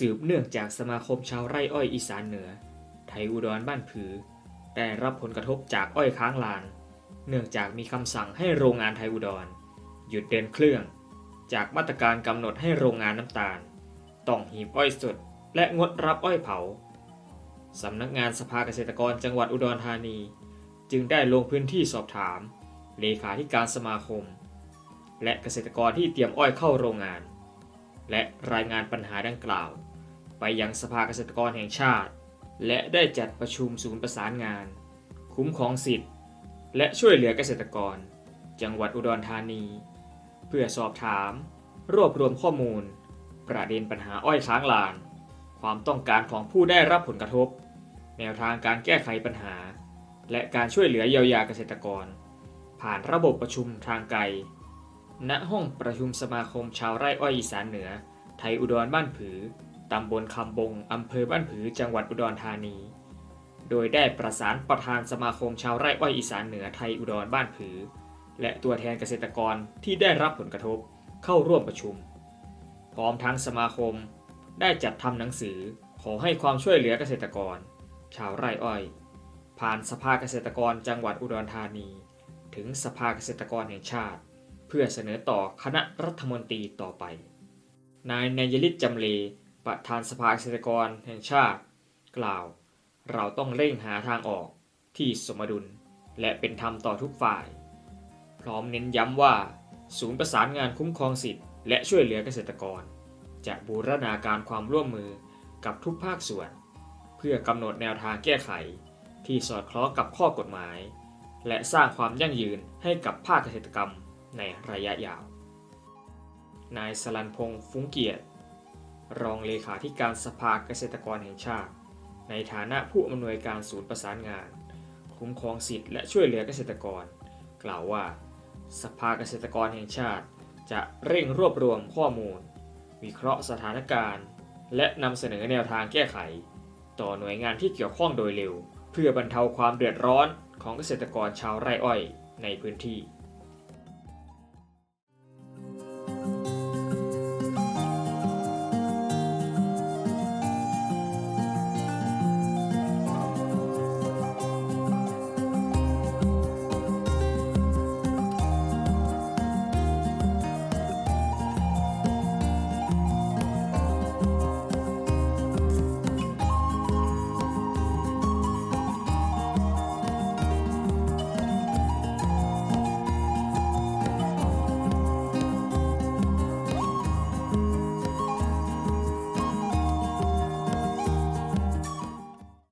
สืบเนื่องจากสมาคมชาวไร่อ้อยอีสานเหนือ ไทยอุดรบ้านผือ ได้รับผลกระทบจากอ้อยค้างลาน เนื่องจากมีคำสั่งให้โรงงานไทยอุดร หยุดเดินเครื่อง จากมาตรการกำหนดให้โรงงานน้ำตาล ต้องหีบอ้อยสด และงดรับอ้อยเผาสำนักงานสภาเกษตรกรจังหวัดอุดรธานี จึงได้ลงพื้นที่สอบถาม เลขาธิการสมาคม และเกษตรกรที่เตรียมอ้อยเข้าโรงงาน และรายงานปัญหาดังกล่าว ไปยังสภาเกษตรกรแห่งชาติ และได้จัดประชุมศูนย์ประสานงาน คุ้มครองสิทธิ์ และช่วยเหลือเกษตรกร จังหวัดอุดรธานี เพื่อสอบถาม รวบรวมข้อมูล ประเด็นปัญหาอ้อยค้างลาน ความต้องการของผู้ได้รับผลกระทบ แนวทางการแก้ไขปัญหา และการช่วยเหลือเยียวยาเกษตรกร ผ่านระบบประชุมทางไกลณห้องประชุมสมาคมชาวไร่อ้อยอีสานเหนือ ไทยอุดรบ้านผือ ตำบลคำบง อำเภอบ้านผือ จังหวัดอุดรธานี โดยได้ประสานประธานสมาคมชาวไร่อ้อยอีสานเหนือไทยอุดรบ้านผือ และตัวแทนเกษตรกรที่ได้รับผลกระทบเข้าร่วมประชุม พร้อมทั้งสมาคม ได้จัดทำหนังสือขอให้ความช่วยเหลือเกษตรกร ชาวไร่อ้อย ผ่านสภาเกษตรกรจังหวัดอุดรธานี ถึงสภาเกษตรกรแห่งชาติ เพื่อเสนอต่อคณะรัฐมนตรีต่อไป นายนายลิตจำเล ประธานสภาเกษตรกรแห่งชาติ กล่าว เราต้องเร่งหาทางออกที่สมดุล และเป็นธรรมต่อทุกฝ่าย พร้อมเน้นย้ำว่า ศูนย์ประสานงานคุ้มครองสิทธิ์และช่วยเหลือเกษตรกร จะบูรณาการความร่วมมือกับทุกภาคส่วน เพื่อกำหนดแนวทางแก้ไข ที่สอดคล้องกับข้อกฎหมาย และสร้างความยั่งยืนให้กับภาคเกษตรกรรมในระยะยาว นายสลันพงษ์ฟุ้งเกียรติ รองเลขาธิการสภาเกษตรกรแห่งชาติ ในฐานะผู้อำนวยการศูนย์ประสานงาน คุ้มครองสิทธิและช่วยเหลือเกษตรกร กล่าวว่า สภาเกษตรกรแห่งชาติ จะเร่งรวบรวมข้อมูล วิเคราะห์สถานการณ์ และนำเสนอแนวทางแก้ไข ต่อหน่วยงานที่เกี่ยวข้องโดยเร็ว เพื่อบรรเทาความเดือดร้อนของเกษตรกรชาวไร่อ้อยในพื้นที่